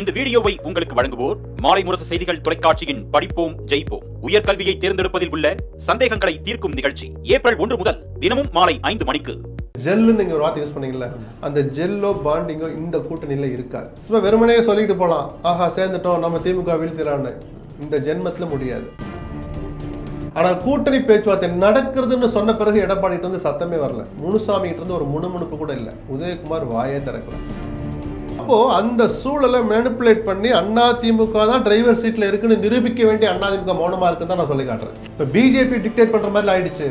இந்த வீடியோவை உங்களுக்கு வழங்குவோர் மாலை முரசு செய்திகள் தொலைக்காட்சியின் படிப்போம் ஜெயிப்போம். உயர்கல்வியை தேர்ந்தெடுப்பதில் உள்ள சந்தேகங்களை தீர்க்கும் நிகழ்ச்சி ஏப்ரல் ஒன்று முதல் தினமும் மாலை ஐந்து மணிக்கு. ஜெல்லு நீங்க ஒரு வார்த்தை யூஸ் பண்ணீங்கல்ல? அந்த ஜெல்லோ பாண்டிங்கோ இந்த கூட்டணியில இருக்காது. சும்மா வெறுமனே சொல்லிட்டு போலாம். ஆஹா சேர்ந்துட்டோம் நம்ம திமுக வீழ்த்திடலான்னு இந்த ஜென்மத்துல முடியாது. ஆனால் கூட்டணி பேச்சுவார்த்தை நடக்கிறதுன்னு சொன்ன பிறகு எடப்பாடிட்டு இருந்து சத்தமே வரல. முனுசாமி கிட்ட இருந்து ஒரு முணுமுணுப்பு கூட இல்லை. உதயகுமார் வாயே திறக்கல. அப்போ அந்த சூழலை மேனிப்புலேட் பண்ணி அண்ணா திமுக தான் டிரைவர் சீட்ல இருக்குன்னு நிரூபிக்க வேண்டிய அண்ணா திமுக மௌனமா இருக்குன்னு தான் நான் சொல்லி காட்டுறேன். இப்போ பிஜேபி டிக்டேட் பண்ற மாதிரி ஆயிடுச்சு.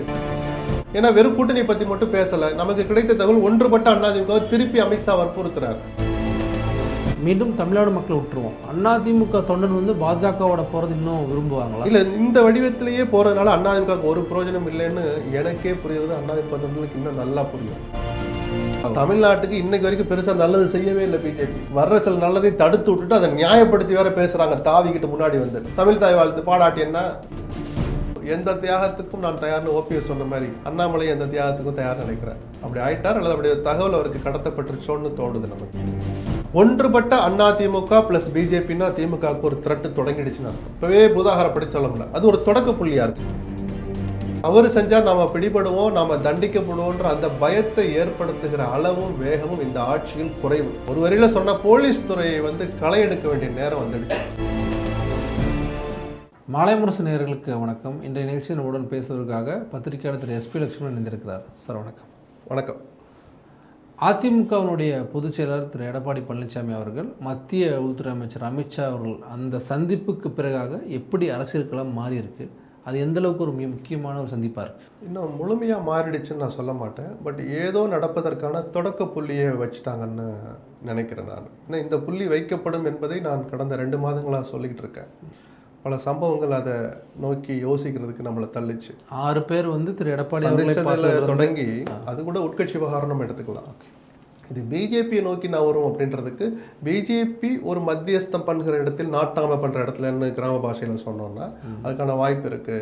ஏன்னா வெறும் கூட்டணி பத்தி மட்டும் பேசல. நமக்கு கிடைத்த தகவல் ஒன்றுபட்ட அண்ணா திமுக திருப்பி அமித்ஷா வற்புறுத்துறாரு. மீண்டும் தமிழ்நாடு மக்களை விட்டுருவோம். அதிமுக தொண்டன் வந்து பாஜகவோட போறது இன்னும் விரும்புவாங்களா? இல்ல இந்த வடிவத்திலேயே போறதுனால அண்ணா திமுக ஒரு பிரயோஜனம் இல்லைன்னு எனக்கே புரியுறது அண்ணா திமுக தொண்டர்களுக்கு இன்னும் நல்லா புரியும். தமிழ்நாட்டுக்கு இன்னைக்கு வரைக்கும் பெருசா நல்லது செய்யவே இல்லை பிஜேபி வர்ற சில நல்லதை தடுத்து விட்டுட்டு அதை நியாயப்படுத்தி வேற பேசுறாங்க. தாவிக்கிட்டு முன்னாடி வந்து. தமிழ் தாய் வாழ்த்து. பாடாட்டி என்ன எந்த தியாகத்துக்கும் நான் தயார்னு ஓபிஎஸ் சொன்ன மாதிரி அண்ணாமலை எந்த தியாகத்துக்கும் தயார் நினைக்கிறேன். அப்படி ஆயிட்டார் அல்லது அப்படி ஒரு தகவல் அவருக்கு கடத்தப்பட்டுருச்சோன்னு தோணுது நமக்கு. ஒன்றுபட்ட அண்ணா திமுக பிளஸ் பிஜேபின்னா திமுகவுக்கு ஒரு திரட்டு தொடங்கிடுச்சுன்னா. இப்பவே பூதாகரப்படி சொல்ல முடியல. அது ஒரு தொடக்க புள்ளியா இருக்கு. அவர் செஞ்சா நாம பிடிபடுவோம் நாம தண்டிக்கப்படுவோன்ற அந்த பயத்தை ஏற்படுத்துகிற அளவும் வேகமும் இந்த ஆட்சியில் குறைவு. ஒரு வரியில சொன்னா போலீஸ் துறையை வந்து களை எடுக்க வேண்டிய நேரம் வந்துடுச்சு. மாலை முரசு நேயர்களுக்கு வணக்கம். இன்றைய நிகழ்ச்சியில் நம்முடன் பேசுவதற்காக பத்திரிகையாளர் திரு எஸ்பி லட்சுமணன் இணைந்திருக்கிறார். சார் வணக்கம். வணக்கம். அதிமுகவினுடைய பொதுச் செயலாளர் திரு எடப்பாடி பழனிசாமி அவர்கள் மத்திய உள்துறை அமைச்சர் அமித்ஷா அவர்கள் அந்த சந்திப்புக்கு பிறகாக எப்படி அரசியல் களம் மாறி இருக்கு அது எந்த அளவுக்கு ஒரு மிக முக்கியமான ஒரு சந்திப்பா இருக்கு? இன்னும் முழுமையா மாறிடுச்சுன்னு நான் சொல்ல மாட்டேன். பட் ஏதோ நடப்பதற்கான தொடக்க புள்ளியை வச்சுட்டாங்கன்னு நினைக்கிறேன் நான். ஏன்னா இந்த புள்ளி வைக்கப்படும் என்பதை நான் கடந்த ரெண்டு மாதங்களாக சொல்லிக்கிட்டு இருக்கேன். பல சம்பவங்கள் அதை நோக்கி யோசிக்கிறதுக்கு நம்மளை தள்ளிச்சு. ஆறு பேர் வந்து திரு எடப்பாடி தொடங்கி அது கூட உட்கட்சி விவகாரம் நம்ம எடுத்துக்கலாம். இது பிஜேபியை நோக்கி நான் வரும் அப்படின்றதுக்கு பிஜேபி ஒரு மத்தியஸ்தம் பண்ணுகிற இடத்தில் நாட்டாம பண்ற இடத்துலன்னு கிராம பாஷையில சொன்னோம்னா அதுக்கான வாய்ப்பு இருக்கு.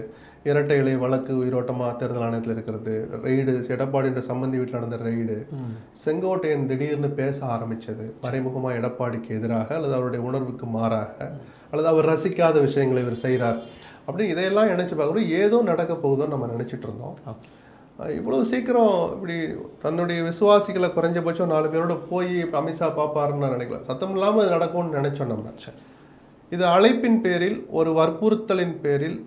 இரட்டை இலை வழக்கு உயிரோட்டமா தேர்தல் ஆணையத்தில் இருக்கிறது ரெய்டு எடப்பாடின்ற சம்பந்தி வீட்டில் நடந்த ரெய்டு செங்கோட்டையன் திடீர்னு பேச ஆரம்பிச்சது மறைமுகமா எடப்பாடிக்கு எதிராக அல்லது அவருடைய உணர்வுக்கு மாறாக அல்லது அவர் ரசிக்காத விஷயங்களை இவர் செய்கிறார் அப்படி இதையெல்லாம் நினைச்சு பார்க்குறோம் ஏதோ நடக்க போகுதோன்னு நம்ம நினைச்சிட்டு இருந்தோம். இவ்வளோ சீக்கிரம் இப்படி தன்னுடைய விசுவாசிகளை குறைஞ்சபட்சம் நாலு பேரோட போய் அமித்ஷா பார்ப்பாருன்னு நான் நினைக்கல. சத்தம் இல்லாமல் நடக்கும்னு நினைச்சோம் நம்ம. இது அழைப்பின் பேரில் ஒரு வற்புறுத்தலின் பேரில்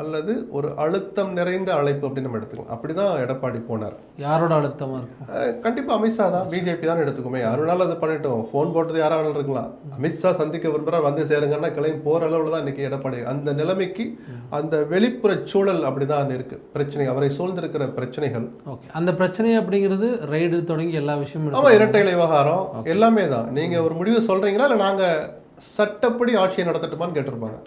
அல்லது ஒரு அழுத்தம் நிறைந்த அழைப்பு அப்படின்னு நம்ம எடுத்துக்கலாம். அப்படிதான் எடப்பாடி போனார். யாரோட அழுத்தமா இருக்கும்? அஹ் கண்டிப்பா அமித்ஷா தான். பிஜேபி தான் எடுத்துக்குமே. யாருனாலும் அதை பண்ணிட்டோம். ஃபோன் போட்டது யாரா வேணாலும் இருக்கலாம் அமித்ஷா சந்திக்க விரும்புறார் வந்து சேருங்கன்னா கிளம்பி போற அளவுல தான் இன்னைக்கு எடப்பாடி. அந்த நிலைமைக்கு அந்த வெளிப்புற சூழல் அப்படிதான் இருக்கு. பிரச்சனை அவரை சூழ்ந்திருக்கிற பிரச்சனைகள். ஓகே அந்த பிரச்சனை அப்படிங்கிறது ரைடு தொடங்கி எல்லா விஷயமும் ஆமா இருக்கு. இரட்டை இலை விவகாரம் எல்லாமே தான். நீங்க ஒரு முடிவு சொல்றீங்களா? இல்ல நாங்க சட்டப்படி ஆட்சியை நடத்தட்டுமான்னு கேட்டிருப்பாங்க.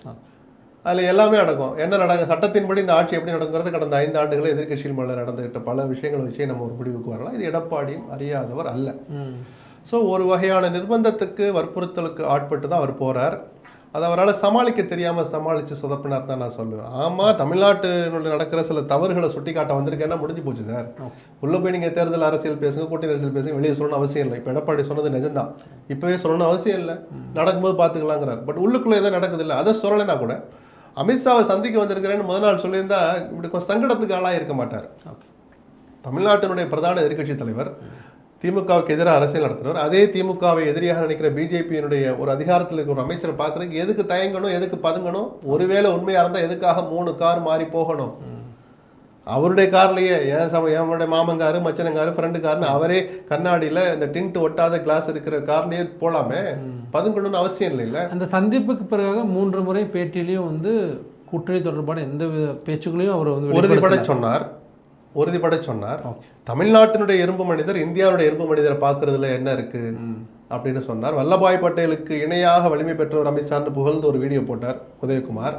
அதுல எல்லாமே நடக்கும் என்ன நடக்கும் சட்டத்தின்படி இந்த ஆட்சி எப்படி நடக்குங்கிறது கடந்த ஐந்து ஆண்டுகள் எதிர்க்கட்சிகள் மேல நடந்துகிட்ட பல விஷயங்களை வச்சு நம்ம ஒரு முடிவுக்கு வரலாம். இது எடப்பாடியும் அறியாதவர் அல்ல. ஸோ ஒரு வகையான நிர்பந்தத்துக்கு வற்புறுத்தலுக்கு ஆட்பட்டு தான் அவர் போறார். அதை அவரால் சமாளிக்க தெரியாம சமாளிச்சு சொதப்பினார் தான் நான் சொல்லுவேன். ஆமா தமிழ்நாட்டினுடைய நடக்கிற சில தவறுகளை சுட்டி காட்ட வந்திருக்கேன்னா முடிஞ்சு போச்சு சார். உள்ள போய் நீங்க தேர்தல் அரசியல் பேசுங்க கூட்டணி அரசியல் பேசுங்க வெளியே சொல்லணும்னு அவசியம் இல்லை. இப்போ எடப்பாடி சொன்னது நிஜம்தான். இப்பவே சொல்லணும்னு அவசியம் இல்லை. நடக்கும்போது பார்த்துக்கலாங்கிறார். பட் உள்ளுக்குள்ள எதாவது நடக்குது இல்லை. அதை சொல்லலைன்னா கூட அமித்ஷாவை சந்திக்க வந்திருக்கிறேன்னு முதல் நாள் சொல்லியிருந்தா இப்படி கொஞ்சம் சங்கடத்துக்கு ஆளாக இருக்க மாட்டார். தமிழ்நாட்டினுடைய பிரதான எதிர்க்கட்சி தலைவர் திமுகவுக்கு எதிராக அரசியல் நடத்துறவர் அதே திமுகவை எதிரியாக நினைக்கிற பிஜேபியினுடைய ஒரு அதிகாரத்தில் இருக்கிற ஒரு அமைச்சரை பார்க்கறதுக்கு எதுக்கு தயங்கணும் எதுக்கு பதுங்கணும்? ஒருவேளை உண்மையா இருந்தா எதுக்காக மூணு கார் மாறி போகணும்? அவருடைய கார்லயே என் சம என்னுடைய மாமங்காரு மச்சனங்காரு ஃப்ரெண்டு காருன்னு அவரே கண்ணாடியில இந்த டின்ட் ஒட்டாத கிளாஸ் இருக்கிற கார்லயே போலாமே. பதுங்கணும்னு அவசியம் இல்லைல்ல அந்த சந்திப்புக்கு பிறகாக மூன்று முறை பேட்டியிலையும் வந்து கூட்டணி தொடர்பான எந்த பேச்சுக்களையும் அவர் வந்து உறுதிப்பட. சொன்னார். உறுதிப்பட சொன்னார். தமிழ்நாட்டினுடைய எறும்பு மனிதர் இந்தியாவுடைய எறும்பு மனிதரை பார்க்கறதுல என்ன இருக்கு? அப்படின்னு சொன்னார். வல்லபாய் பட்டேலுக்கு இணையாக வலிமை பெற்றவர் அமித்ஷான்னு புகழ்ந்து ஒரு வீடியோ போட்டார் உதயகுமார்.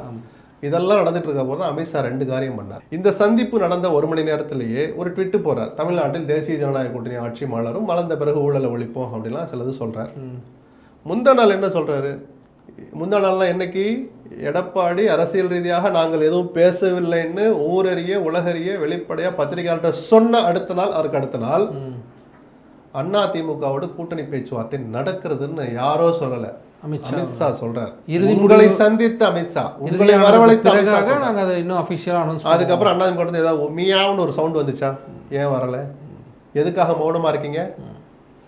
இதெல்லாம் நடந்துட்டு இருக்க போது தான் அமித்ஷா ரெண்டு காரியம் பண்ணார். இந்த சந்திப்பு நடந்த ஒரு மணி நேரத்திலேயே ஒரு ட்விட்டு போறார். தமிழ்நாட்டில் தேசிய ஜனநாயக கூட்டணி ஆட்சி மலரும் வளர்ந்த பிறகு ஊழலை ஒழிப்போம் அப்படிலாம் சிலது சொல்றார். முந்தா நாள் என்ன சொல்றாரு? முந்தா நாள்லாம் என்னைக்கு? எடப்பாடி அரசியல் ரீதியாக நாங்கள் எதுவும் பேசவில்லைன்னு ஊரறிய உலகறிய வெளிப்படையா பத்திரிகையாளர்கிட்ட சொன்ன அடுத்த நாள் அவருக்கு அடுத்த நாள் அண்ணா திமுகவோட கூட்டணி பேச்சுவார்த்தை நடக்கிறதுன்னு யாரோ சொல்லலை. அமித்ஷா சொல்றார். இறுதி உங்களை சந்தித்த அமித்ஷா உங்களை இறுதியான வரவழைத்த அமித்ஷா பிறகாக சொல்றார். நாங்கள் அதை இன்னும் அஃபிஷியலாக அனௌன்ஸ் அதுக்கப்புறம் அண்ணாதிமுக வந்து ஏதாவது மியாவுன்னு ஒரு சவுண்ட் வந்துச்சா? ஏன் வரல? எதுக்காக மௌனமா இருக்கீங்க?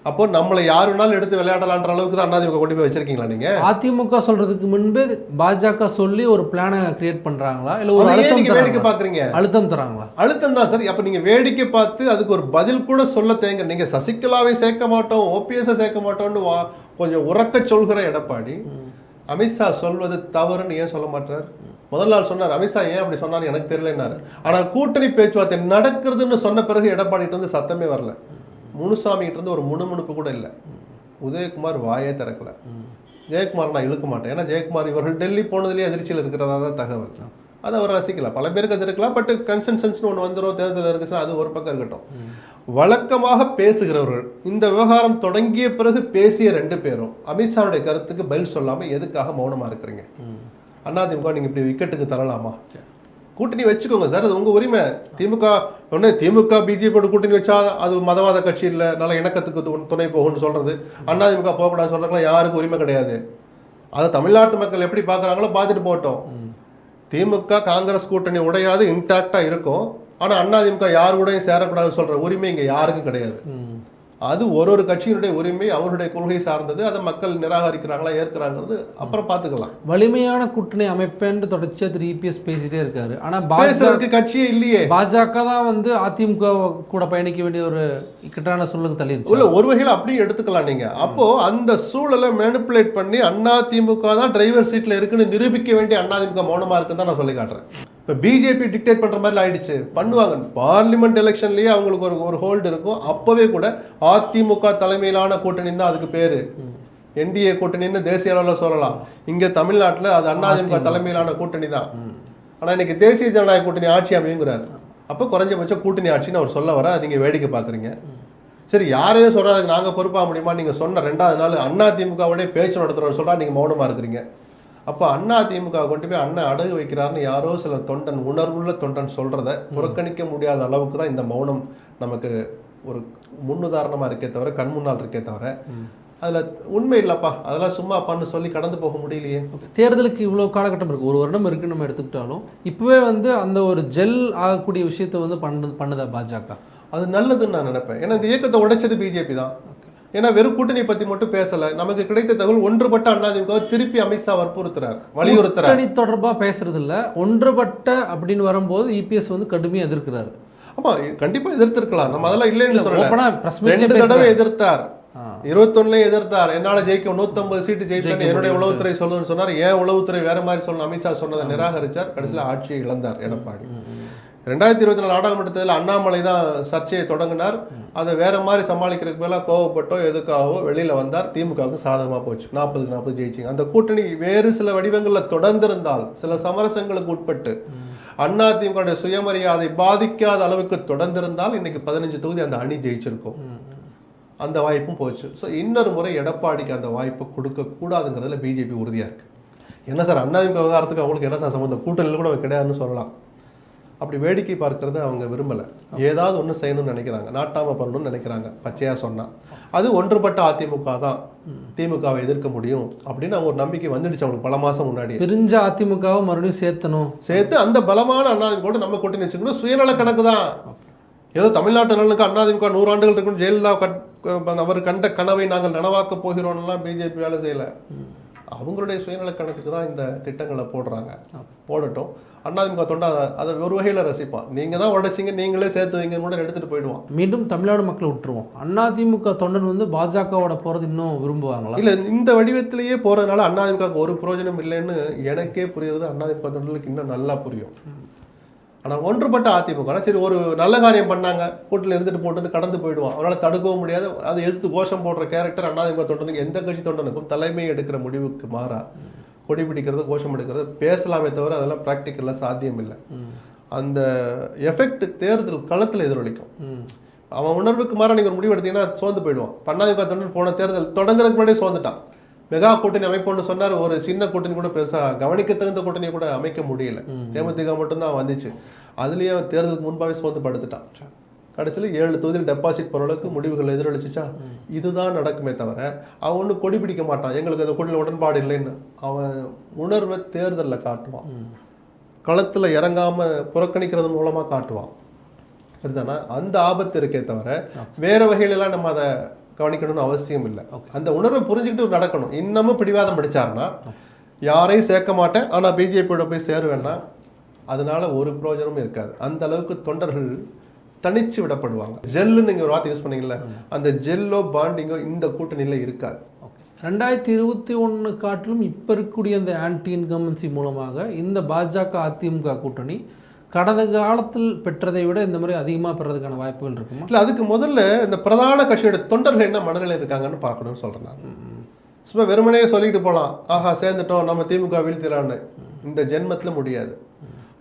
அப்போ நம்மளை யாரு வேணாலும் எடுத்து விளையாடலான்ற அளவுக்கு தான் அண்ணாதிமுக கொண்டு போய் வச்சிருக்கீங்களா நீங்க? அதிமுக சொல்றதுக்கு முன்பே பாஜக சொல்லி ஒரு பிளானை கிரியேட் பண்றாங்களா? இல்ல ஒரு அழுத்தம் நீங்க வேடிக்கை பாக்குறீங்க? அழுத்தம் தராங்களா? அழுத்தம் தான் சார். அப்ப நீங்க வேடிக்கை பார்த்து அதுக்கு ஒரு பதில் கூட சொல்ல தேங்க. நீங்க சசிகலாவை சேர்க்க மாட்டோம் ஓபிஎஸ் சேர்க்க மாட்டோம்னு கொஞ்சம் உறக்க சொல்கிற எடப்பாடி அமித்ஷா சொல்வது தவறுன்னு ஏன் சொல்ல மாட்டார் முதல் நாள் சொன்னார் அமித்ஷா ஏன் அப்படி சொன்னாரு எனக்கு தெரியலன்னாரு. ஆனால் கூட்டணி பேச்சுவார்த்தை நடக்கிறதுன்னு சொன்ன பிறகு எடப்பாடிட்டு இருந்து சத்தமே வரல. முனுசாமி கிட்ட இருந்து ஒரு முணுமுணுப்பு கூட இல்லை. உதயகுமார் வாயே திறக்கல. ஜெயக்குமார் நான் இழுக்க மாட்டேன். ஏன்னா ஜெயக்குமார் இவர்கள் டெல்லி போனதுலேயே அதிர்ச்சியில் இருக்கிறதா தான் தகவல். அதை அவர் ரசிக்கலாம். பல பேருக்கு அது இருக்கலாம். பட் கன்சென்சன்ஸ்னு ஒன்று வந்துடும் தேர்தல் இருக்குச்சுன்னா அது ஒரு பக்கம் இருக்கட்டும். வழக்கமாக பேசுகிறவர்கள் இந்த விவகாரம் தொடங்கிய பிறகு பேசிய ரெண்டு பேரும் அமித்ஷாவுடைய கருத்துக்கு பதில் சொல்லாம எதுக்காக மௌனமா இருக்கிறீங்க? அதிமுக நீங்க இப்படி விக்கெட்டுக்கு தரலாமா? கூட்டணி வச்சுக்கோங்க சார் அது உங்க உரிமை. திமுக ஒண்ணு திமுக பிஜேபியோட கூட்டணி வச்சா அது மதவாத கட்சி இல்ல நல்ல இணக்கத்துக்கு துணை போகும்னு சொல்றது. அதிமுக போகக்கூடாது சொல்றதுலாம் யாருக்கும் உரிமை கிடையாது. அதை தமிழ்நாட்டு மக்கள் எப்படி பார்க்கறாங்களோ பார்த்துட்டு போட்டோம் திமுக காங்கிரஸ் கூட்டணி உடையாது இன்டாக்டா இருக்கும். ஆனா அதிமுக யார் கூடயும் சேரக்கூடாதுன்னு சொல்ற உரிமை இங்க யாருக்கும் கிடையாது. அது ஒரு ஒரு கட்சியினுடைய உரிமை அவருடைய கொள்கை சார்ந்தது அதை மக்கள் நிராகரிக்கிறாங்களா ஏற்கிறாங்கிறது அப்புறம் பார்த்துக்கலாம். வலிமையான கூட்டணி அமைப்பேன்னு தொடர்ச்சியா திரு இபிஎஸ் பேசிட்டே இருக்காரு. ஆனா பாஜக பேசுறதுக்கு கட்சியே இல்லையே. பாஜக தான் வந்து அதிமுக கூட பயணிக்க வேண்டிய ஒரு இக்கட்டான சூழலுக்கு தள்ளிருச்சு. இல்ல ஒரு வகையில் அப்படியும் எடுத்துக்கலாம் நீங்க. அப்போ அந்த சூழலை மேனிப்புலேட் பண்ணி அண்ணா திமுக தான் டிரைவர் சீட்ல இருக்குன்னு நிரூபிக்க வேண்டிய அண்ணா திமுக மௌனமா இருக்குன்னு தான் நான் சொல்லி காட்டுறேன். இப்போ பிஜேபி டிக்டேட் பண்ற மாதிரி ஆயிடுச்சு. பண்ணுவாங்க. பார்லிமெண்ட் எலெக்ஷன்லயே அவங்களுக்கு ஒரு ஒரு ஹோல்டு இருக்கும். அப்பவே கூட அதிமுக தலைமையிலான கூட்டணி தான் அதுக்கு பேரு. என்டிஏ கூட்டணின்னு தேசிய அளவில் சொல்லலாம். இங்க தமிழ்நாட்டுல அது அதிமுக. தலைமையிலான கூட்டணி தான். ஆனா இன்னைக்கு தேசிய ஜனநாயக கூட்டணி ஆட்சி அமையுங்கிறாரு. அப்போ குறைஞ்சபட்சம் கூட்டணி ஆட்சின்னு அவர் சொல்ல வர அதை நீங்க வேடிக்கை பாக்குறீங்க. சரி யாரையும் சொல்றாதுக்கு நாங்க பொறுப்பாக முடியுமா நீங்க சொன்ன ரெண்டாவது நாள் அண்ணா திமுகவுடைய பேச்சு நடத்துறவர் சொல்றா நீங்க மௌனமா இருக்கிறீங்க. அப்போ அண்ணா திமுக கொண்டு போய் அண்ணன் அடகு வைக்கிறாருன்னு யாரோ சில தொண்டன் உணர்வுள்ள தொண்டன் சொல்றத புறக்கணிக்க முடியாத அளவுக்கு தான் இந்த மௌனம் நமக்கு ஒரு முன்னுதாரணமா இருக்கே தவிர கண் முன்னால் இருக்கே தவிர. அதுல உண்மை இல்லப்பா. அதெல்லாம் சும்மா அப்பான்னு சொல்லி கடந்து போக முடியலையே. தேர்தலுக்கு இவ்வளோ காலகட்டம் இருக்கு. ஒரு வருடம் இருக்கு நம்ம எடுத்துக்கிட்டாலும் இப்பவே வந்து அந்த ஒரு ஜெல் ஆகக்கூடிய விஷயத்தை வந்து பண்ணுது பண்ணுதா பாஜக? அது நல்லதுன்னு நான் நினைப்பேன். ஏன்னா இந்த இயக்கத்தை உடைச்சது பிஜேபி தான். ஏன்னா வெறும் கூட்டணி பத்தி மட்டும் பேசல. நமக்கு கிடைத்த தகவல் ஒன்றுபட்ட அதிமுக திருப்பி அமித்ஷா வற்புறுத்துறார் வலியுறுத்துறார். கூட்டணி தொடர்பா பேசுறது இல்ல. ஒன்றுபட்ட அப்படின்னு வரும்போது இபிஎஸ் வந்து கடுமையா எதிர்க்கிறாரு. ஆமா கண்டிப்பா எதிர்த்திருக்கலாம். நம்ம அதெல்லாம் இல்லைன்னு சொல்லல. ரெண்டு தடவை எதிர்த்தார். ஆ. இருபத்தொன்னுலயும் எதிர்த்தார். என்னால ஜெயிக்க நூத்தம்பது சீட்டு ஜெயிப்பேன் என்னுடைய. உளவுத்துறை சொல்லுன்னு சொன்னார். ஏன் உளவுத்துறை வேற மாதிரி சொல்லணும்? அமித்ஷா சொன்னதை நிராகரிச்சார். கடைசியில ஆட்சியை இழந்தார் எடப்பாடி. ரெண்டாயிரத்தி இருபத்தி நாலு நாடாளுமன்ற தேர்தலில் அண்ணாமலை தான் சர்ச்சையை தொடங்கினார். அதை வேற மாதிரி சமாளிக்கிறதுக்கு மேலே கோவப்பட்டோ எதுக்காகவோ வெளியில் வந்தார். திமுகவுக்கு சாதகமாக போச்சு. நாற்பதுக்கு நாற்பது ஜெயிச்சிங்க. அந்த கூட்டணி வேறு சில வடிவங்களில் தொடர்ந்திருந்தால் சில சமரசங்களுக்கு உட்பட்டு அண்ணா திமுக சுயமரியாதை பாதிக்காத அளவுக்கு தொடர்ந்திருந்தால் இன்னைக்கு பதினஞ்சு தொகுதி அந்த அணி ஜெயிச்சிருக்கும். அந்த வாய்ப்பும் போச்சு. ஸோ இன்னொரு முறை எடப்பாடிக்கு அந்த வாய்ப்பு கொடுக்கக்கூடாதுங்கிறதுல பிஜேபி உறுதியாக இருக்குது என்ன சார் அண்ணாதிமுக விவகாரத்துக்கு அவங்களுக்கு என்ன சார் சம்மந்தம் கூட்டணியில் கூட கிடையாதுன்னு சொல்லலாம். அப்படி வேடிக்கை பார்க்கறத அவங்க விரும்பல. ஏதாவது ஒண்ணு செய்யணும்னு நினைக்கிறாங்க. நாட்டாம பண்ணணும்னு நினைக்கிறாங்க. பச்சையா சொன்னா. அது ஒன்றுபட்ட அதிமுக தான். திமுகவை எதிர்க்க முடியும் அப்படின்னு அவங்க ஒரு நம்பிக்கை வந்துடுச்சு அவங்களுக்கு பல மாசம் முன்னாடி பிரிஞ்ச அதிமுகவை மறுபடியும் சேர்த்தணும். சேர்த்து அந்த பலமான அண்ணாதிமுக நம்ம கூட்டணி வச்சுக்கணும் சுயநல கணக்கு தான். ஏதோ தமிழ்நாட்டு நலனுக்கு அண்ணாதிமுக நூறாண்டுகள் இருக்கும் ஜெயலலிதா அவர் கண்ட கனவை நாங்கள் நனவாக்க போகிறோம்லாம் பிஜேபி வேலை செய்யல. அவங்களுடைய சுயநல கணக்குக்கு தான் இந்த திட்டங்களை போடுறாங்க. போடட்டும். அண்ணாதிமுக தொண்டை அதை அதை ஒரு வகையில ரசிப்பான் நீங்க தான் உடைச்சிங்க நீங்களே சேர்த்து வைங்கன்னு கூட எடுத்துட்டு போயிடுவான். மீண்டும் தமிழ்நாடு மக்களை விட்டுருவோம். அதிமுக தொண்டன் வந்து பாஜகவோட போறது இன்னும் விரும்புவாங்களா? இல்ல இந்த வடிவத்திலேயே போறதுனால அண்ணாதிமுக ஒரு பிரயோஜனம் இல்லைன்னு எனக்கே புரியுறது அண்ணாதிமுக தொண்டர்களுக்கு இன்னும் நல்லா புரியும். ஆனா ஒன்றுபட்ட அதிமுக சரி ஒரு நல்ல காரியம் பண்ணாங்க. கூட்டில் இருந்துட்டு போட்டுன்னு கடந்து போயிடுவான். அவனால தடுக்கவும் முடியாது. அதை எதிர்த்து கோஷம் போடுற கேரக்டர் அண்ணாதிமுக தொண்டனுக்கு எந்த கட்சி தொண்டனுக்கும் தலைமை எடுக்கிற முடிவுக்கு மாறா. கொடி பிடிக்கிறது கோஷம் எடுக்கிறது பேசலாமே தவிர அதெல்லாம் ப்ராக்டிக்கலாக சாத்தியம் இல்லை. அந்த எஃபெக்ட் தேர்தல் களத்தில் எதிரொலிக்கும். அவன் உணர்வுக்கு மாற நீங்க ஒரு முடிவு எடுத்தீங்கன்னா சோர்ந்து போயிடுவான். பண்ணாதிமுக தொண்டன் போன தேர்தல் தொடங்குறதுக்கு முன்னாடியே சோர்ந்துட்டான். மெகா கூட்டணி அமைப்போம்னு சொன்னார். ஒரு சின்ன கூட்டணி கூட பெருசா கவனிக்க தகுந்த கூட்டணியை கூட அமைக்க முடியல. தேமுதிக மட்டும்தான் வந்துச்சு. அதுலயே அவன் தேர்தலுக்கு முன்பாவே சோர்ந்து படுத்துட்டான். கடைசியில் ஏழு தொகுதியில் டெபாசிட் போகிற அளவுக்கு முடிவுகள் எதிரொலிச்சுச்சா? இதுதான் நடக்குமே தவிர அவன் ஒன்றும் கொடி பிடிக்க மாட்டான். எங்களுக்கு அந்த கொடியில் உடன்பாடு இல்லைன்னு அவன் உணர்வை தேர்தலில் காட்டுவான். களத்தில் இறங்காம புறக்கணிக்கிறது மூலமாக காட்டுவான். சரிதானா? அந்த ஆபத்து இருக்கே தவிர வேற வகையிலலாம் நம்ம அதை கவனிக்கணும்னு அவசியம் இல்லை அந்த உணர்வை புரிஞ்சுக்கிட்டு நடக்கணும். இன்னமும் பிடிவாதம் பிடிச்சாருன்னா யாரையும் சேர்க்க மாட்டேன். ஆனால் பிஜேபியோட போய் சேருவேன்னா அதனால ஒரு பிரயோஜனமும் இருக்காது. அந்த அளவுக்கு தொண்டர்கள் தனிச்சு விடப்படுவாங்க. ஜெல்லுன்னு நீங்க ஒரு வார்த்தை யூஸ் பண்ணீங்கல்ல அந்த ஜெல்லோ பாண்டிங்கோ இந்த கூட்டணியில இருக்காது. ரெண்டாயிரத்தி இருபத்தி ஒன்று காட்டிலும் இப்போ இருக்கக்கூடிய அந்த ஆன்டி இன்கம்பன்சி மூலமாக இந்த பாஜக அதிமுக கூட்டணி கடந்த காலத்தில் பெற்றதை விட இந்த மாதிரி அதிகமாக பெறதுக்கான வாய்ப்புகள் இருக்குமா? இல்ல அதுக்கு முதல்ல இந்த பிரதான கட்சியோட தொண்டர்கள் என்ன மனநிலை இருக்காங்கன்னு பார்க்கணும்னு சொல்றேன் நான். சும்மா வெறுமனே சொல்லிட்டு போலாம். ஆஹா சேர்ந்துட்டோம் நம்ம திமுக வீழ்த்திடலான்னு இந்த ஜென்மத்துல முடியாது.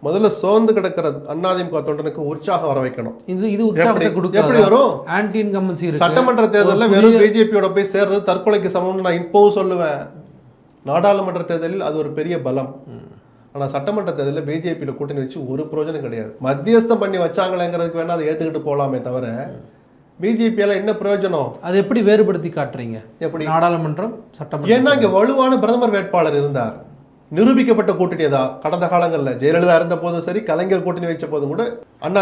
முதல்ல சோர்ந்து கிடக்கிற அண்ணாதிமுக தொண்டனுக்கு உற்சாகம் வர வைக்கணும். இது இது எப்படி? வரும்? ஆன்டி இன்கம்பன்சி சட்டமன்ற தேர்தலில் வெறும் பிஜேபியோட போய் சேர்றது தற்கொலைக்கு சமம்னு நான் இப்பவும் சொல்லுவேன். நாடாளுமன்ற தேர்தலில் அது ஒரு பெரிய பலம். ஆனா சட்டமன்ற தேர்தலில் பிஜேபியில கூட்டணி வச்சு ஒரு பிரயோஜனம் கிடையாது. மத்தியஸ்தம் பண்ணி வச்சாங்களேங்கிறதுக்கு வேணா அதை ஏத்துக்கிட்டு போலாமே தவிர பிஜேபியால என்ன பிரயோஜனம்? அதை எப்படி வேறுபடுத்தி காட்டுறீங்க? எப்படி? நாடாளுமன்றம் சட்டமன்றம் ஏன்னா இங்க வலுவான பிரதமர் வேட்பாளர் இருந்தார். நிரூபிக்கப்பட்ட கூட்டணி தான் கடந்த காலங்களில் ஜெயலலிதா இருந்த போதும் சரி கலைஞர் கூட்டணி வச்ச போதும் கூட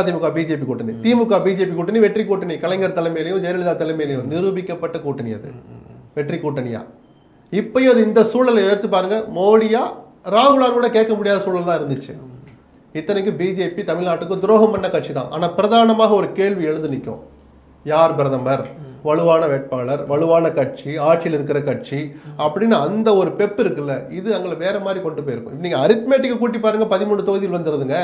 அதிமுக பிஜேபி கூட்டணி. திமுக பிஜேபி கூட்டணி வெற்றி கூட்டணி. கலைஞர் தலைமையிலையும் ஜெயலலிதா தலைமையிலையும் நிரூபிக்கப்பட்ட கூட்டணி அது. வெற்றி கூட்டணியா? இப்பயும் அது இந்த சூழலை எடுத்து பாருங்க மோடியா ராகுலால் கூட கேட்க முடியாத சூழல் தான் இருந்துச்சு. இத்தனைக்கு பிஜேபி தமிழ்நாட்டுக்கு துரோகம் பண்ண கட்சி தான் ஆனால் பிரதானமாக ஒரு கேள்வி எழுந்து நிற்கும். யார் பிரதமர்? வலுவான வேட்பாளர் வலுவான கட்சி ஆட்சியில் இருக்கிற கட்சி அப்படின்னு அந்த ஒரு பெப் இருக்குல்ல இது அங்கே வேற மாதிரி கொண்டு போயிருக்கும். நீங்க அரித்மேட்டிக்கை கூட்டி பாருங்க பதிமூணு தொகுதியில் வந்துருதுங்க.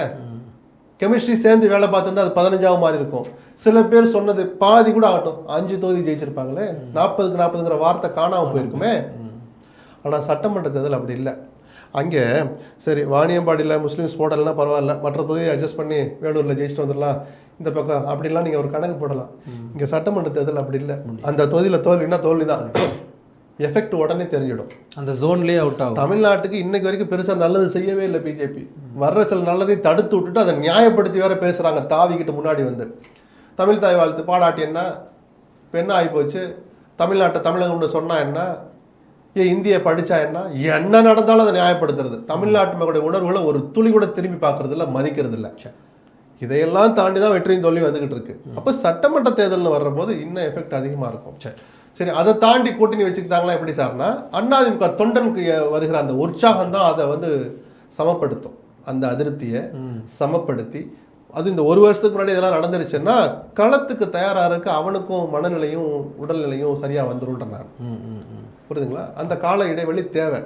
கெமிஸ்ட்ரி சேர்ந்து வேலை பார்த்துருந்தா அது பதினஞ்சாவது மாதிரி இருக்கும். சில பேர் சொன்னது பாதி கூட ஆகட்டும். அஞ்சு தொகுதி ஜெயிச்சிருப்பாங்களே. நாற்பதுக்கு நாற்பதுங்கிற வார்த்தை காணாமல் போயிருக்குமே. ஆனால் சட்டமன்ற தேர்தல் அப்படி இல்லை. அங்கே சரி வாணியம்பாடியில் முஸ்லீம்ஸ் போடலைன்னா பரவாயில்ல மற்ற தொகுதியை அட்ஜஸ்ட் பண்ணி வேலூரில் ஜெயிச்சுட்டு வந்துடலாம் இந்த பக்கம் அப்படிலாம் நீங்கள் ஒரு கணக்கு போடலாம். இங்கே சட்டமன்ற தேர்தல் அப்படி இல்லை. அந்த தொகுதியில் தோல்வின்னா தோல்வி தான் எஃபெக்ட் உடனே தெரிஞ்சிடும். அந்த ஜோன்லேயே அவுட் ஆகும். தமிழ்நாட்டுக்கு இன்னைக்கு வரைக்கும் பெருசா நல்லது செய்யவே இல்லை பிஜேபி. வர்ற சில நல்லதையும் தடுத்து விட்டுட்டு அதை நியாயப்படுத்தி வேற பேசுறாங்க தாவிக்கிட்டு முன்னாடி வந்து. தமிழ் தாய் வாழ்த்து பாடாட்டி என்ன? ஆகி போச்சு. தமிழ்நாட்டை தமிழகம்னு சொன்னா என்ன? இந்திய படிச்சா என்ன? என்ன நடந்தாலும் அதை நியாயப்படுத்துறது. தமிழ்நாட்டு மக்களுடைய உணர்வுகளை ஒரு துளி கூட திரும்பி பார்க்கறது இல்ல மதிக்கிறது இல்ல இதையெல்லாம் தாண்டி தான் வெற்றியும் தோல்வி வந்துகிட்டு இருக்கு. அப்ப சட்டமன்ற தேர்தல்னு வர்ற போது இன்னும் எஃபெக்ட் அதிகமா இருக்கும். சரி சரி அதை தாண்டி கூட்டணி வச்சுக்கிட்டாங்களா எப்படி சார்னா அண்ணாதிமுக தொண்டனுக்கு வருகிற அந்த உற்சாகம் தான் அதை வந்து சமப்படுத்தும். அந்த அதிருப்தியை சமப்படுத்தி அது இந்த ஒரு வருஷத்துக்கு முன்னாடி இதெல்லாம் நடந்துருச்சுன்னா களத்துக்கு தயாராகிறதுக்கு அவனுக்கும் மனநிலையும் உடல்நிலையும் சரியா வந்துரும்ன்ற நான் புரியுதுங்களா? அந்த கால இடைவெளி தேவை.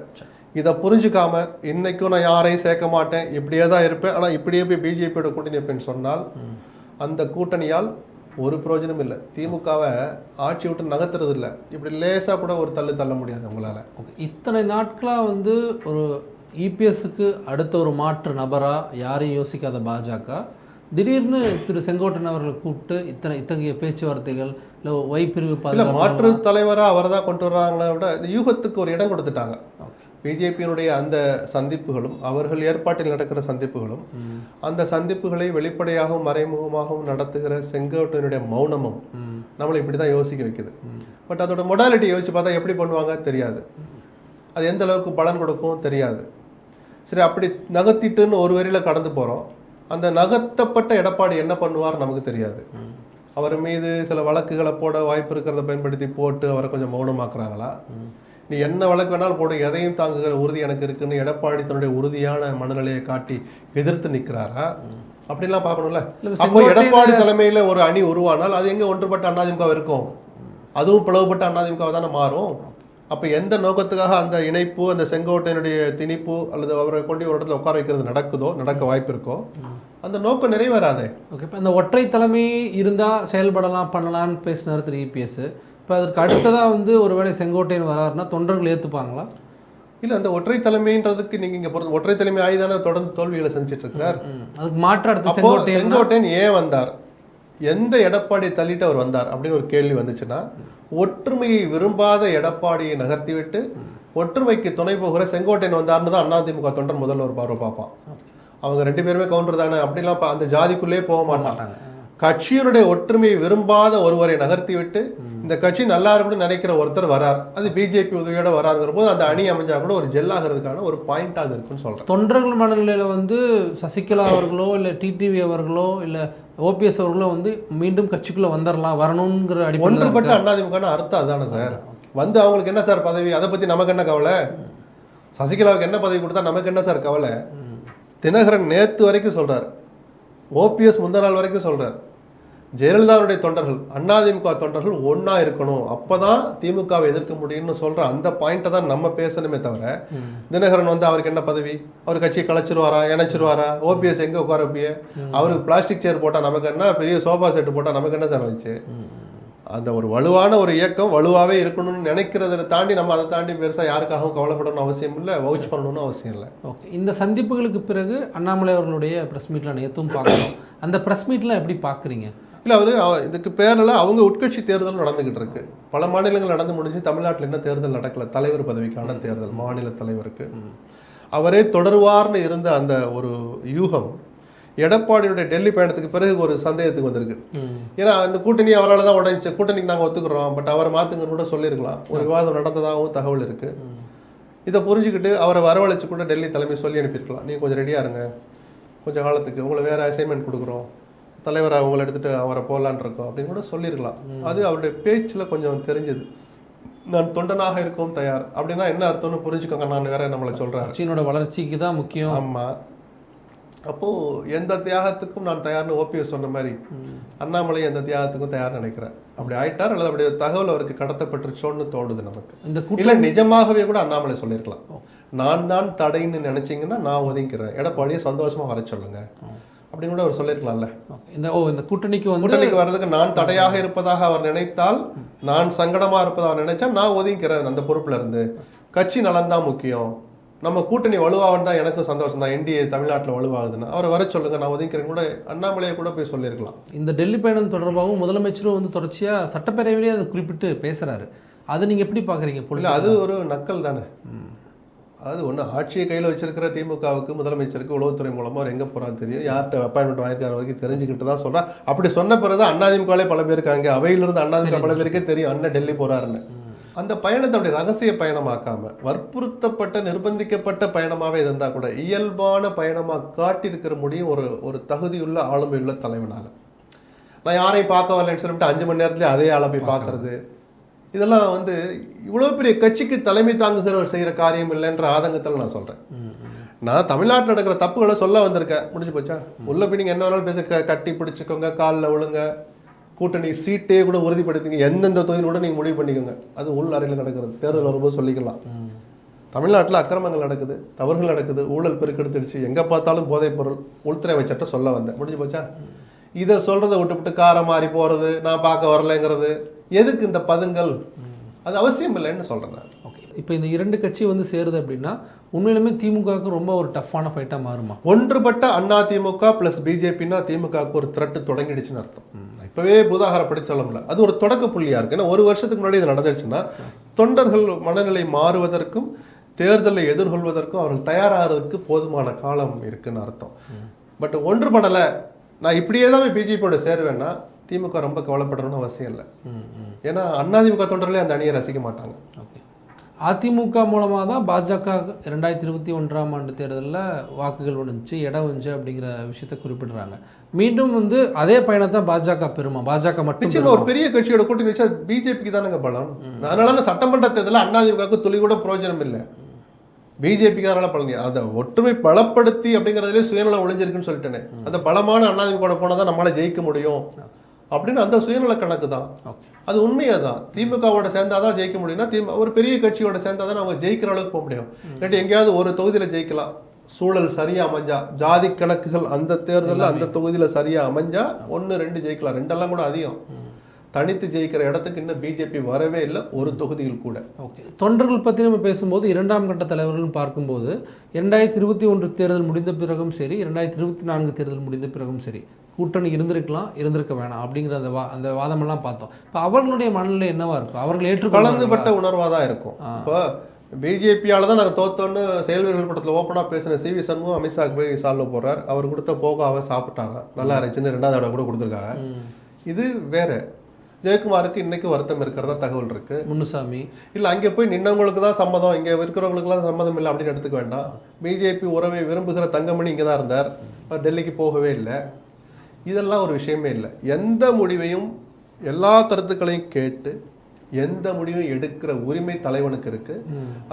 இதை புரிஞ்சுக்காம இன்னைக்கும் நான் யாரையும் சேர்க்க மாட்டேன் இப்படியே தான் இருப்பேன் ஆனால் இப்படியே போய் பிஜேபியோட கூட்டணி வைப்பேன்னு சொன்னால் அந்த கூட்டணியால் ஒரு பிரயோஜனம் இல்லை. திமுகவை ஆட்சி விட்டு நகர்த்துறது இல்லை இப்படி லேசாக கூட ஒரு தள்ளு தள்ள முடியாது உங்களால ஓகே. இத்தனை நாட்களாக வந்து ஒரு இபிஎஸ்க்கு அடுத்த ஒரு மாற்று நபராக யாரையும் யோசிக்காத பாஜக? திடீர்னு திரு செங்கோட்டன் அவர்களை கூப்பிட்டு இத்தனை இத்தகைய பேச்சுவார்த்தைகள் இல்லை ஒய் பிரிவு இல்ல மாற்று தலைவரா அவர் தான் கொண்டு வர்றாங்களே விட இந்த யூகத்துக்கு ஒரு இடம் கொடுத்துட்டாங்க. பிஜேபியினுடைய அந்த சந்திப்புகளும் அவர்கள் ஏற்பாட்டில் நடக்கிற சந்திப்புகளும் அந்த சந்திப்புகளை வெளிப்படையாகவும் மறைமுகமாகவும் நடத்துகிற செங்கோட்டையனுடைய மௌனமும் நம்மளை இப்படி தான் யோசிக்க வைக்குது. பட் அதோட மொடாலிட்டி யோசிச்சு பார்த்தா எப்படி பண்ணுவாங்க தெரியாது. அது எந்த அளவுக்கு பலன் கொடுக்கும் தெரியாது. சரி அப்படி நகர்த்திட்டுன்னு ஒரு வரியில கடந்து போறோம். அந்த நகர்த்தப்பட்ட எடப்பாடி என்ன பண்ணுவார் நமக்கு தெரியாது. அவர் மீது சில வழக்குகளை போட வாய்ப்பு இருக்கிறத பயன்படுத்தி போட்டு அவரை கொஞ்சம் மௌனமாக்குறாங்களா? நீ என்ன வழக்கு வேணாலும் போடு எதையும் தாங்குகிற உறுதி எனக்கு இருக்குன்னு எடப்பாடி தன்னுடைய உறுதியான மனநிலையை காட்டி எதிர்த்து நிற்கிறாரா? அப்படிலாம் பார்க்கணும்ல. அப்போ எடப்பாடி தலைமையில ஒரு அணி உருவானால் அது எங்க ஒன்றுபட்ட அதிமுக இருக்கும் அதுவும் பிளவுபட்ட அதிமுக தானே மாறும்? அப்ப எந்த நோக்கத்துக்காக அந்த இணைப்பு அந்த செங்கோட்டையனுடைய திணிப்பு அல்லது அவரை கொண்டு ஒரு இடத்துல உட்கார வைக்கிறது நடக்குதோ நடக்க வாய்ப்பு இருக்கோ அந்த நோக்கம் நிறைவேறாதே. ஓகே இப்போ இந்த ஒற்றை தலைமை இருந்தால் செயல்படலாம் பண்ணலாம்னு பேசினார் திரு இபிஎஸ் இப்போ அதற்கு அடுத்ததாக வந்து ஒருவேளை செங்கோட்டையன் வராருன்னா தொண்டர்கள் ஏற்றுப்பாங்களா இல்ல அந்த ஒற்றை தலைமைன்றதுக்கு நீங்க இங்க பொறுத்த ஒற்றை தலைமை ஆயுதான தொடர்ந்து தோல்விகளை செஞ்சுட்டு இருக்கிறார் அதுக்கு மாற்று செங்கோட்டையன் ஏன் வந்தார்? எந்த எடப்பாடியை தள்ளிட்டு அவர் வந்தார்? அப்படின்னு ஒரு கேள்வி வந்துச்சுன்னா ஒற்றுமையை விரும்பாத எடப்பாடியை நகர்த்திவிட்டு ஒற்றுமைக்கு துணை போகிற செங்கோட்டையன் வந்தார்னு தான் அதிமுக தொண்டன் முதல்ல ஒரு பார்வை பார்ப்பான். அவங்க ரெண்டு பேருமே கவுண்டர் தானே அப்படிலாம் அந்த ஜாதிக்குள்ளே போக மாட்டாங்க கட்சியினுடைய ஒற்றுமையை விரும்பாத ஒருவரை நகர்த்திவிட்டு இந்த கட்சி நல்லா இருக்கும்னு நினைக்கிற ஒருத்தர் வரார். அது பிஜேபி உதவியோட வராருங்கிற போது அந்த அணி அமைஞ்சா கூட ஒரு ஜெல்லாகிறதுக்கான ஒரு பாயிண்டா அது இருக்குன்னு சொல்றேன். தொண்டர்கள் மனநிலையில் வந்து சசிகலா அவர்களோ இல்லை டிடிவி அவர்களோ இல்லை ஓபிஎஸ் அவர்களோ வந்து மீண்டும் கட்சிக்குள்ளே வந்துடலாம் வரணுங்கிற ஒன்றுபட்ட அடிப்படையில் அதிமுக அர்த்தம் அதானே சார். வந்து அவங்களுக்கு என்ன சார் பதவி? அதை பத்தி நமக்கு என்ன கவலை? சசிகலாவுக்கு என்ன பதவி கொடுத்தா நமக்கு என்ன சார் கவலை? தினகரன் நேத்து வரைக்கும் சொல்றார். ஓபிஎஸ் முந்தா நாள் வரைக்கும் சொல்றார். ஜெயலலிதாவுடைய தொண்டர்கள் அதிமுக தொண்டர்கள் ஒண்ணா இருக்கணும். அப்பதான் திமுகவை எதிர்க்க முடியும்னு சொல்ற அந்த பாயிண்ட்டை தான் நம்ம பேசணுமே தவிர தினகரன் வந்து அவருக்கு என்ன பதவி? அவர் கட்சியை கலைச்சிருவாரா இணைச்சிருவாரா? ஓபிஎஸ் எங்க உட்கார வைப்பிய அவருக்கு பிளாஸ்டிக் சேர் போட்டா நமக்கு என்ன? பெரிய சோஃபா செட்டு போட்டா நமக்கு என்ன சார் வச்சு அந்த ஒரு வலுவான ஒரு இயக்கம் வலுவாவே இருக்கணும்னு நினைக்கிறத தாண்டி நம்ம அதை தாண்டி பெருசா யாருக்காகவும் கவலைப்படணும்னு அவசியம் இல்லை வவுச் பண்ணணும்னு அவசியம் இல்லை. ஓகே. இந்த சந்திப்புகளுக்கு பிறகு அண்ணாமலை அவர்களுடைய ப்ரெஸ் மீட்டில் நேற்றும் பார்க்குறோம் அந்த ப்ரெஸ் மீட்லாம் எப்படி பார்க்குறீங்க இல்ல அவரு அவ- இதுக்கு பேரில் அவங்க உட்கட்சி தேர்தல் நடந்துகிட்டு இருக்கு. பல மாநிலங்கள் நடந்து முடிஞ்சு தமிழ்நாட்டில் என்ன தேர்தல் நடக்கல. தலைவர் பதவிக்கான தேர்தல் மாநில தலைவருக்கு. அவரே தொடருவார்னு இருந்த அந்த ஒரு யூகம் எடப்பாடியுடைய டெல்லி பயணத்துக்கு பிறகு ஒரு சந்தேகத்துக்கு வந்திருக்கு. ஏன்னா அந்த கூட்டணி அவரால் தான் உடைஞ்சு கூட்டணிக்கு நாங்கள் ஒத்துக்கிறோம். பட் அவரை மாத்துங்கன்னு கூட சொல்லியிருக்கலாம். ஒரு விவாதம் நடந்ததாகவும் தகவல் இருக்கு. இதை புரிஞ்சுக்கிட்டு அவரை வரவழைச்சு கூட டெல்லி தலைமை சொல்லி அனுப்பியிருக்கலாம். நீங்க கொஞ்சம் ரெடியா இருங்க. கொஞ்சம் காலத்துக்கு உங்களை வேற அசைன்மெண்ட் கொடுக்குறோம். தலைவர் அவங்களை எடுத்துட்டு அவரை போகலான் இருக்கோம் அப்படின்னு கூட சொல்லியிருக்கலாம். அது அவருடைய பேச்சுல கொஞ்சம் தெரிஞ்சது. நான் தொண்டனாக இருக்கவும் தயார். அப்படின்னா என்ன அர்த்தம்னு புரிஞ்சுக்கோங்க நான் வேற நம்மளை சொல்றேன். கட்சியினோட வளர்ச்சிக்கு தான் முக்கியம். ஆமா. அப்போ எந்த தியாகத்துக்கும் நான் தயார்னு ஓபிஎஸ் சொன்ன மாதிரி அண்ணாமலை எந்த தியாகத்துக்கும் தயார் நினைக்கிறேன் அப்படி ஆயிட்டார் அல்லது அப்படி தகவல் அவருக்கு கடத்தப்பட்டுருச்சோன்னு தோணுது நமக்கு. இந்த இல்ல நிஜமாகவே கூட அண்ணாமலை சொல்லியிருக்கலாம். நான் தான் தடைன்னு நினைச்சீங்கன்னா நான் ஒதுங்கிறேன் எடப்பாடியை சந்தோஷமா வர சொல்லுங்க. அப்படின்னு கூட அவர் சொல்லியிருக்கலாம்ல. இந்த ஓ இந்த கூட்டணிக்கு வந்து கூட்டணிக்கு வர்றதுக்கு நான் தடையாக இருப்பதாக அவர் நினைத்தால் நான் சங்கடமா இருப்பதாக அவர் நினைச்சா நான் ஒதுங்கிறேன் அந்த பொறுப்புல இருந்து. கட்சி நலன் தான் முக்கியம். நம்ம கூட்டணி வலுவாகன்னு தான் எனக்கும் சந்தோஷம் தான். என்டிஏ தமிழ்நாட்டுல வலுவாகுதுன்னு. அவரை வர சொல்லுங்க நான் ஒதுங்கிறேன் கூட அண்ணாமலையை கூட போய் சொல்லியிருக்கலாம். இந்த டெல்லி பயணம் தொடர்பாகவும் முதலமைச்சரும் வந்து தொடர்ச்சியாக சட்டப்பேரவையிலே அதை குறிப்பிட்டு பேசுறாரு. அதை நீங்க எப்படி பார்க்குறீங்க இல்ல அது ஒரு நக்கல் தானே. அதாவது ஒண்ணு ஆட்சியை கையில வச்சிருக்கிற திமுகவுக்கு முதலமைச்சருக்கு உளவுத்துறை மூலமா அவர் எங்க போறான்னு தெரியும். யார்கிட்ட அப்பாயின்மெண்ட் வாங்கிருக்காரு வரைக்கும் தெரிஞ்சுக்கிட்டு தான் சொல்றா அப்படி சொன்ன பிறகு அண்ணாதிமுகலே பல பேர் இருக்காங்க. அவையிலிருந்து அண்ணாதிமுக பல பேருக்கே தெரியும் அண்ணன் டெல்லி போறாருன்னு. அந்த பயணத்தை அப்படி ரகசிய பயணமாக்காம வற்புறுத்தப்பட்ட நிர்பந்திக்கப்பட்ட பயணமாவே இருந்தா கூட இயல்பான பயணமா காட்டியிருக்கிற முடியும் ஒரு ஒரு தகுதியுள்ள ஆளுமையுள்ள தலைவனால. நான் யாரையும் பார்க்க வரலன்னு சொல்லிட்டு அஞ்சு மணி நேரத்துல அதே ஆளை போய் பார்க்கறது. இதெல்லாம் வந்து இவ்வளவு பெரிய கட்சிக்கு தலைமை தாங்குகிறவர் செய்யற காரியம் இல்லைன்ற ஆதங்கத்தில் நான் சொல்றேன். நான் தமிழ்நாட்டில் நடக்கிற தப்புகளை சொல்ல வந்திருக்கேன். முடிஞ்சு போச்சா? உள்ள போய் நீங்க என்ன வேணாலும் பேச கட்டி பிடிச்சுக்கோங்க காலில் விழுங்க கூட்டணி சீட்டே கூட உறுதிப்படுத்திங்க. எந்தெந்த தொகுதியில் கூட நீங்க முடிவு பண்ணிக்கோங்க. அது உள் அறையில் நடக்கிறது. தேர்தல் வரும்போது சொல்லிக்கலாம். தமிழ்நாட்டில் அக்கிரமங்கள் நடக்குது தவறுகள் நடக்குது ஊழல் பெருக்கெடுத்துடுச்சு. எங்க பார்த்தாலும் போதைப் பொருள் உள்துறை அமைச்சர்கிட்ட சொல்ல வந்தேன். முடிஞ்சு போச்சா? இதை சொல்றதை விட்டுவிட்டு காரம் மாறி போறது நான் பார்க்க வரலைங்கிறது எதுக்கு இந்த பதுங்கல் அது அவசியம் இல்லைன்னு சொல்றேன் நான். ஓகே இப்போ இந்த இரண்டு கட்சி வந்து சேருது அப்படின்னா உண்மையிலுமே திமுகவுக்கு ரொம்ப ஒரு டஃப்பான ஃபைட்டாக மாறுமா? ஒன்றுபட்ட அண்ணா திமுக பிளஸ் பிஜேபின்னா திமுகவுக்கு ஒரு த்ரெட்டு தொடங்கிடுச்சுன்னு அர்த்தம். இப்பவே பூதாகரப்படி சொல்ல முடியல. அது ஒரு தொடக்க புள்ளியா இருக்கு. ஏன்னா ஒரு வருஷத்துக்கு முன்னாடி இது நடந்துருச்சுன்னா தொண்டர்கள் மனநிலை மாறுவதற்கும் தேர்தலை எதிர்கொள்வதற்கும் அவர்கள் தயாராகிறதுக்கு போதுமான காலம் இருக்குன்னு அர்த்தம். பட் ஒன்றுபடலை நான் இப்படியே தான் பிஜேபியோட சேருவேன்னா திமுக ரொம்ப கவலைப்படணும்னு அவசியம் இல்லை. ஏன்னா அதிமுக தொண்டர்களே அந்த அணியை ரசிக்க மாட்டாங்க. ஓகே. அதிமுக மூலமாக தான் பாஜக ரெண்டாயிரத்தி இருபத்தி ஒன்றாம் ஆண்டு தேர்தலில் வாக்குகள் வந்துச்சு இடம் வந்துச்சு அப்படிங்கிற விஷயத்தை குறிப்பிடுறாங்க. மீண்டும் வந்து அதே பயணத்தை பாஜக பெறுமா? பாஜக மட்டும் ஒரு? பெரிய கட்சியோட கூட்டணி வச்சா பிஜேபிக்கு தானங்க பலம். அதனால சட்டமன்ற தேர்தலில் அதிமுகவுக்கு துளி கூட பிரயோஜனம் இல்லை. பிஜேபிக்கு அதனால பலன். அந்த ஒற்றுமை பலப்படுத்தி அப்படிங்கிறதுலே சுயநலம் ஒளிஞ்சிருக்குன்னு சொல்லிட்டேனே. அந்த பலமான அதிமுக போனால் தான் நம்மளால ஜெயிக்க முடியும். அப்படின்னு அந்த சுயநல கணக்கு தான். அது உண்மையே தான். திமுகவோட சேர்ந்தாதான் ஜெயிக்க முடியும்னா திமுக ஒரு பெரிய கட்சியோட சேர்ந்தாதான் அவங்க ஜெயிக்கிற அளவுக்கு போக முடியும். இல்லாட்டி எங்கேயாவது ஒரு தொகுதியில ஜெயிக்கலாம். சூழல் சரியா அமைஞ்சா ஜாதி கணக்குகள் அந்த தேர்தல்ல அந்த தொகுதியில சரியா அமைஞ்சா ஒன்னு ரெண்டு ஜெயிக்கலாம். ரெண்டெல்லாம் கூட அதிகம். தனித்து ஜெயிக்கிற இடத்துக்கு இன்னும் பிஜேபி வரவே இல்லை ஒரு தொகுதியில் கூட. ஓகே. தொண்டர்கள் பற்றி நம்ம பேசும்போது இரண்டாம் கட்ட தலைவர்கள்னு பார்க்கும்போது இரண்டாயிரத்தி இருபத்தி ஒன்று தேர்தல் முடிந்த பிறகும் சரி இரண்டாயிரத்தி இருபத்தி நான்கு தேர்தல் முடிந்த பிறகும் சரி கூட்டணி இருந்திருக்கலாம் இருந்திருக்க வேணாம் அப்படிங்கிற அந்த வா அந்த வாதமெல்லாம் பார்த்தோம். இப்போ அவர்களுடைய மனநிலை என்னவா இருக்கும்? அவர்கள் ஏற்றுக்கொள்ள கலந்துபட்ட உணர்வா தான் இருக்கும். இப்போ பிஜேபியால தான் நாங்கள் தோத்தோன்னு செயல் வீரர்கள் படத்தில் ஓப்பனாக பேசின சி வி சண்முகம் அமித்ஷாக்கு போய் சால்வ் போடுறார். அவர் கொடுத்த போகாவை சாப்பிட்டாங்க. நல்லா இருந்துச்சுன்னு ரெண்டாவது தடவை கூட கொடுத்துருக்காங்க. இது வேற. ஜெயக்குமாருக்கு இன்னைக்கு வருத்தம் இருக்கிறதா தகவல் இருக்கு? முன்னுசாமி. இல்ல அங்கே போய் நின்னவங்களுக்கு தான் சம்மதம் இங்க இருக்கிறவங்களுக்குலாம் சம்மதம் இல்லை அப்படின்னு எடுத்துக்க வேண்டாம். பிஜேபி உறவை விரும்புகிற தங்கமணி இங்கே தான் இருந்தார். அவர் டெல்லிக்கு போகவே இல்லை. இதெல்லாம் ஒரு விஷயமே இல்லை. எந்த முடிவையும் எல்லா கருத்துக்களையும் கேட்டு எந்த முடிவையும் எடுக்கிற உரிமை தலைவனுக்கு இருக்கு.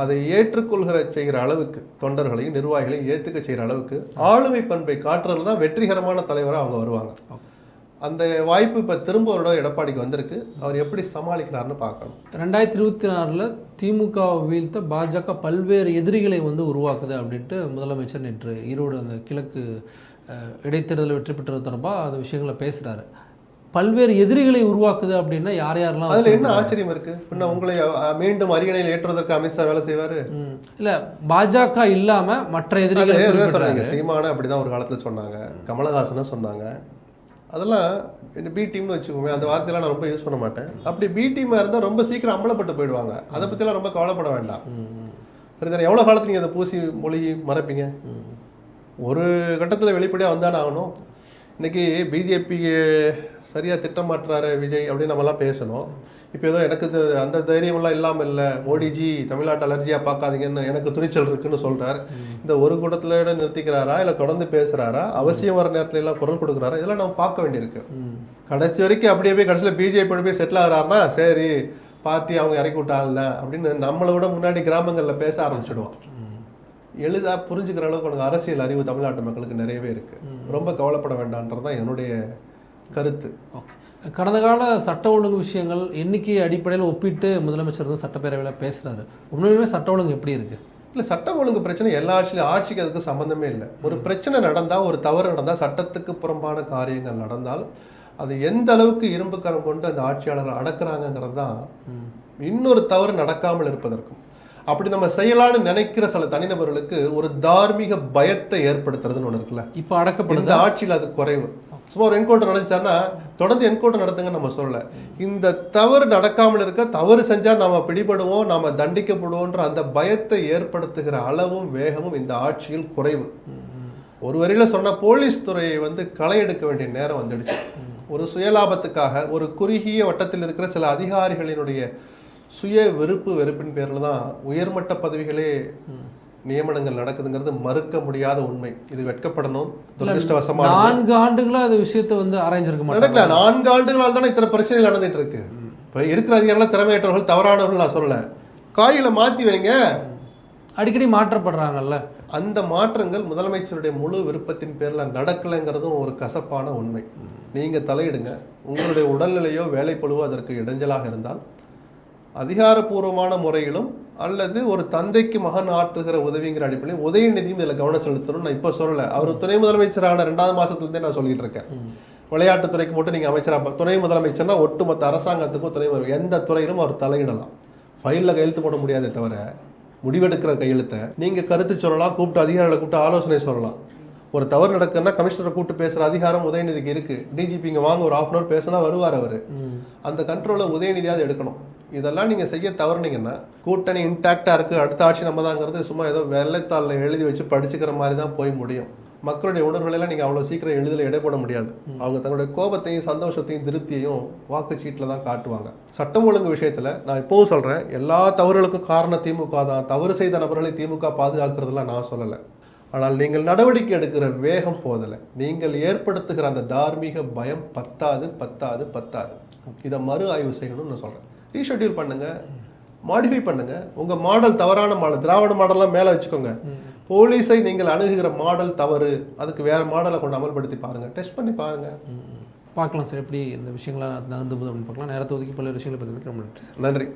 அதை ஏற்றுக்கொள்கிற செய்கிற அளவுக்கு தொண்டர்களையும் நிர்வாகிகளையும் ஏற்றுக்க செய்கிற அளவுக்கு ஆளுமை பண்பை காட்டுறதுல தான் வெற்றிகரமான தலைவராக அவங்க வருவாங்க. அந்த வாய்ப்பு இப்போ திரும்ப ஒரு தடவை எடப்பாடிக்கு வந்திருக்கு. அவர் எப்படி சமாளிக்கிறாருன்னு பார்க்கணும். ரெண்டாயிரத்தி இருபத்தி நாலில் திமுகவை வீழ்த்த பாஜக பல்வேறு எதிரிகளை வந்து உருவாக்குது அப்படின்ட்டு முதலமைச்சர் நேற்று ஈரோடு அந்த கிழக்கு இடைத்தேர்தலில் வெற்றி பெற்றது தொடர்பாக அந்த விஷயங்களை பேசுகிறாரு பல்வேறு எதிரிகளை உருவாக்குது அப்படின்னா யார் யாரெல்லாம் அதுல என்ன ஆச்சரியம் இருக்கு? பின்ன உங்களை மீண்டும் அரியணையில் ஏற்றுவதற்கு அமித்ஷா வேலை செய்வாரு. இல்ல பாஜக இல்லாம மற்ற எதிரிகள் சீமான அப்படிதான் ஒரு காலத்துல சொன்னாங்க. கமலஹாசனும் சொன்னாங்க. அதெல்லாம் இந்த பி டீம்னு வச்சுக்கோங்க அந்த வார்த்தையெல்லாம் நான் ரொம்ப யூஸ் பண்ண மாட்டேன். அப்படி பி டீமா இருந்தா ரொம்ப சீக்கிரம் அம்பலப்பட்டு போயிடுவாங்க. அதை பத்தியெல்லாம் ரொம்ப கவலைப்பட வேண்டாம். சரி எவ்வளவு காலத்துக்கு நீங்க அதை பூசி மொழி மறைப்பீங்க. ஒரு கட்டத்துல வெளிப்படையா வந்தானே ஆகணும். இன்னைக்கு பிஜேபிக்கு சரியா திட்டம் மாற்றுறாரு விஜய் அப்படின்னு நம்மலாம் பேசணும். இப்போ ஏதோ எனக்கு அந்த தைரியமெல்லாம் இல்லாமல் இல்லை. மோடிஜி தமிழ்நாட்டு அலர்ஜியா பார்க்காதீங்கன்னு எனக்கு துணிச்சல் இருக்குன்னு சொல்றார். இந்த ஒரு கூட்டத்துல நிறுத்திக்கிறாரா இல்லை தொடர்ந்து பேசுறாரா? அவசியம் வர நேரத்துல எல்லாம் குரல் கொடுக்குறாரா? இதெல்லாம் நம்ம பார்க்க வேண்டியிருக்கு. கடைசி வரைக்கும் அப்படியே போய் கடைசியில் பிஜேபி போய் செட்டில் ஆகிறாருன்னா சரி பார்ட்டி அவங்க இறக்கி விட்டாங்கல்ல அப்படின்னு நம்மளை விட முன்னாடி கிராமங்கள்ல பேச ஆரம்பிச்சிடுவோம் எளிதா புரிஞ்சுக்கிற அளவுக்கு உனக்கு அரசியல் அறிவு தமிழ்நாட்டு மக்களுக்கு நிறையவே இருக்கு. ரொம்ப கவலைப்பட வேண்டாம்ன்றதுதான் என்னுடைய கருத்து. கடந்த கால சட்ட ஒழுங்கு விஷயங்கள் எண்ணிக்கை அடிப்படையில் ஒப்பிட்டு முதலமைச்சர் வந்து சட்டப்பேரவையில் பேசுறாரு. உண்மையுமே சட்ட ஒழுங்கு எப்படி இருக்கு? இல்ல சட்டம் ஒழுங்கு பிரச்சனை எல்லா ஆட்சியிலும் ஆட்சிக்கு அதுக்கு சம்பந்தமே இல்லை. ஒரு பிரச்சனை நடந்தா ஒரு தவறு நடந்தா சட்டத்துக்கு புறம்பான காரியங்கள் நடந்தால் அது எந்த அளவுக்கு இரும்பு கரம் கொண்டு அந்த ஆட்சியாளர்கள் அடக்குறாங்கிறது தான். இன்னொரு தவறு நடக்காமல் இருப்பதற்கும். அப்படி நம்ம செய்யலாம்னு நினைக்கிற சில தனிநபர்களுக்கு ஒரு தார்மீக பயத்தை ஏற்படுத்துறதுன்னு ஒண்ணு இருக்குல்ல? இப்போ அடக்கப்படுது? இந்த ஆட்சியில் அது குறைவு. சும்மா ஒரு என்கவுண்டர் நடந்துச்சான்னா தொடர்ந்து என்கவுண்டர் நடத்துங்கன்னு நம்ம சொல்ல இந்த தவறு நடக்காமல் இருக்க தவறு செஞ்சா நாம பிடிபடுவோம் நாம தண்டிக்கப்படுவோன்ற அந்த பயத்தை ஏற்படுத்துகிற அளவும் வேகமும் இந்த ஆட்சியில் குறைவு. ஒரு வரியில சொன்னா போலீஸ் துறையை வந்து களை எடுக்க வேண்டிய நேரம் வந்துடுச்சு. ஒரு சுயலாபத்துக்காக ஒரு குறுகிய வட்டத்தில் இருக்கிற சில அதிகாரிகளினுடைய சுய வெறுப்பு வெறுப்பின் பேர்ல தான் உயர்மட்ட பதவிகளே நியமனங்கள் நடக்குதுங்கிறது மறுக்க முடியாத உண்மை. இது வெட்கப்படணும் துரதிருஷ்டவசமானது நான்கு ஆண்டுகளா அந்த விஷயத்தை வந்து ஆராய்ஞ்சிருக்க நடக்கல மாட்டாங்க நான்கு ஆண்டுகளால் தானே இத்தனை பிரச்சனைகள் நடந்துட்டு இருக்கு. இப்ப இருக்கிற அதிகாரிகள் திறமையற்றவர்கள் தவறானவர்கள் நான் சொல்லல. காயில மாத்தி வைங்க. அடிக்கடி மாற்றப்படுறாங்கல்ல. அந்த மாற்றங்கள் முதலமைச்சருடைய முழு விருப்பத்தின் பேர்ல நடக்கலைங்கிறதும் ஒரு கசப்பான உண்மை. நீங்க தலையிடுங்க. உங்களுடைய உடல்நிலையோ வேலைப்பழுவோ அதற்கு இடைஞ்சலாக இருந்தால் அதிகாரப்பூர்வமான முறையிலும் அல்லது ஒரு தந்தைக்கு மகன் ஆற்றுகிற உதவிங்கிற அடிப்படையில் உதயநிதியும் இதில் கவனம் செலுத்தணும் நான் இப்போ சொல்லல. அவர் துணை முதலமைச்சரான ரெண்டாவது மாசத்துலேருந்தே நான் சொல்லிட்டு இருக்கேன். விளையாட்டுத்துறைக்கு மட்டும் நீங்க அமைச்சரா ப- துணை முதலமைச்சர்னா ஒட்டுமொத்த அரசாங்கத்துக்கும் துணை முதல்வர் எந்த துறையிலும் அவர் தலையிடலாம். ஃபைலில் கையெழுத்து போட முடியாதே தவிர முடிவெடுக்கிற கையெழுத்தை நீங்க கருத்து சொல்லலாம் கூப்பிட்டு அதிகாரிகளை கூப்பிட்டு ஆலோசனை சொல்லலாம். ஒரு தவறு நடக்குன்னா கமிஷனரை கூப்பிட்டு பேசுற அதிகாரம் உதயநிதிக்கு இருக்கு. டிஜிபி இங்க வாங்க ஒரு ஆஃப் அன் அவர் பேசினா வருவார் அவரு. அந்த கண்ட்ரோலை உதயநிதியாவது எடுக்கணும். இதெல்லாம் நீங்க செய்ய தவறுனீங்கன்னா கூட்டணி இன்டாக்டா இருக்கு அடுத்த ஆட்சி நம்ம தாங்கிறது சும்மா ஏதோ வெள்ளைத்தாளில் எழுதி வச்சு படிச்சுக்கிற மாதிரி தான் போய் முடியும். மக்களுடைய உணர்வுகளை எல்லாம் நீங்க அவ்வளவு சீக்கிரம் எளிதில் எடை போட முடியாது அவங்க தங்களுடைய கோபத்தையும் சந்தோஷத்தையும் திருப்தியையும் வாக்குச்சீட்டில் தான் காட்டுவாங்க. சட்டம் ஒழுங்கு விஷயத்துல நான் இப்பவும் சொல்றேன் எல்லா தவறுகளுக்கும் காரணம் திமுக தான். தவறு செய்த நபர்களை திமுக பாதுகாக்கிறதுலாம் நான் சொல்லலை. ஆனால் நீங்கள் நடவடிக்கை எடுக்கிற வேகம் போதலை. நீங்கள் ஏற்படுத்துகிற அந்த தார்மீக பயம் பத்தாது பத்தாது பத்தாது. இதை மறு ஆய்வு செய்யணும்னு நான் சொல்றேன். ரீஷெட்யூல் பண்ணுங்க. மாடிஃபை பண்ணுங்க. உங்க மாடல் தவறான மாடல் திராவிட மாடல்லாம் மேல வச்சுக்கோங்க. போலீஸை நீங்கள் அணுகுகிற மாடல் தவறு. அதுக்கு வேற மாடலை கொண்டு அமல்படுத்தி பாருங்க. டெஸ்ட் பண்ணி பாருங்க. ம். பார்க்கலாம் சார் எப்படி இந்த விஷயங்கள்லாம் நகர்ந்து போகுது அப்படின்னு பார்க்கலாம். நேரத்தை ஒதுக்கி பல்வேறு விஷயங்களை பற்றி ரொம்ப நன்றி சார். நன்றி.